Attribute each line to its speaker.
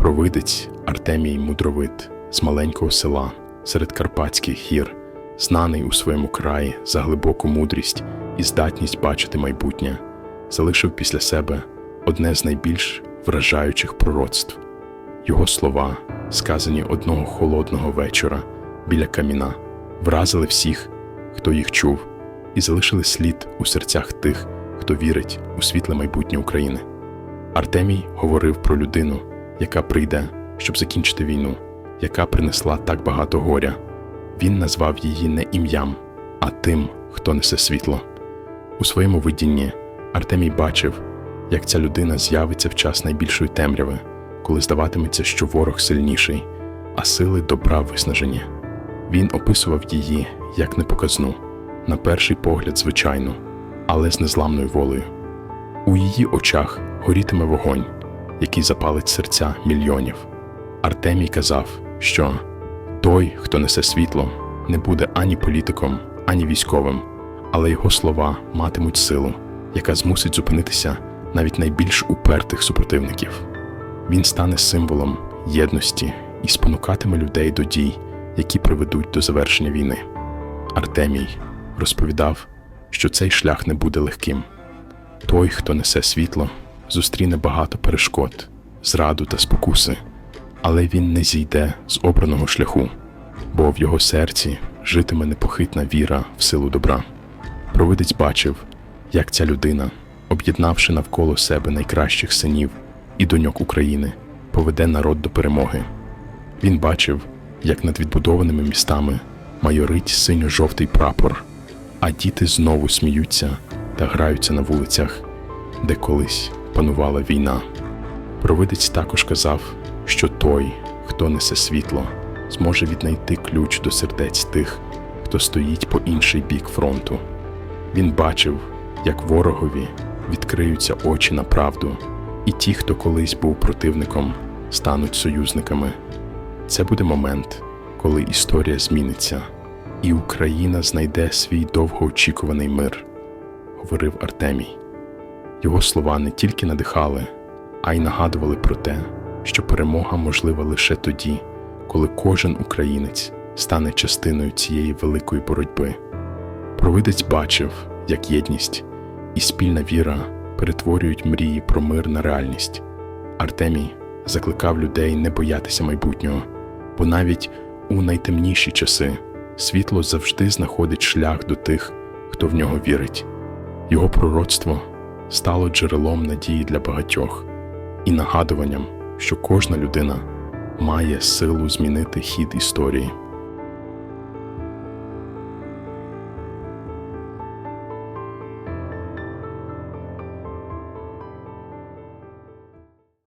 Speaker 1: Провидець Артемій Мудровит з маленького села серед Карпатських гір, знаний у своєму краї за глибоку мудрість і здатність бачити майбутнє, залишив після себе одне з найбільш вражаючих пророцтв. Його слова, сказані одного холодного вечора біля каміна, вразили всіх, хто їх чув, і залишили слід у серцях тих, хто вірить у світле майбутнє України. Артемій говорив про людину, яка прийде, щоб закінчити війну, яка принесла так багато горя. Він назвав її не ім'ям, а тим, хто несе світло. У своєму видінні Артемій бачив, як ця людина з'явиться в час найбільшої темряви, коли здаватиметься, що ворог сильніший, а сили добра виснажені. Він описував її як непоказну, на перший погляд, звичайну, але з незламною волею. У її очах горітиме вогонь, який запалить серця мільйонів. Артемій казав, що той, хто несе світло, не буде ані політиком, ані військовим, але його слова матимуть силу, яка змусить зупинитися навіть найбільш упертих супротивників. Він стане символом єдності і спонукатиме людей до дій, які приведуть до завершення війни. Артемій розповідав, що цей шлях не буде легким. Той, хто несе світло, зустріне багато перешкод, зраду та спокуси, але він не зійде з обраного шляху, бо в його серці житиме непохитна віра в силу добра. Провидець бачив, як ця людина, об'єднавши навколо себе найкращих синів і доньок України, поведе народ до перемоги. Він бачив, як над відбудованими містами майорить синьо-жовтий прапор, а діти знову сміються та граються на вулицях, де колись панувала війна. Провидець також казав, що той, хто несе світло, зможе віднайти ключ до сердець тих, хто стоїть по інший бік фронту. Він бачив, як ворогові відкриються очі на правду, і ті, хто колись був противником, стануть союзниками. Це буде момент, коли історія зміниться, і Україна знайде свій довгоочікуваний мир, говорив Артемій. Його слова не тільки надихали, а й нагадували про те, що перемога можлива лише тоді, коли кожен українець стане частиною цієї великої боротьби. Провидець бачив, як єдність і спільна віра перетворюють мрії про мир на реальність. Артемій закликав людей не боятися майбутнього, бо навіть у найтемніші часи світло завжди знаходить шлях до тих, хто в нього вірить. Його пророцтво стало джерелом надії для багатьох і нагадуванням, що кожна людина має силу змінити хід історії.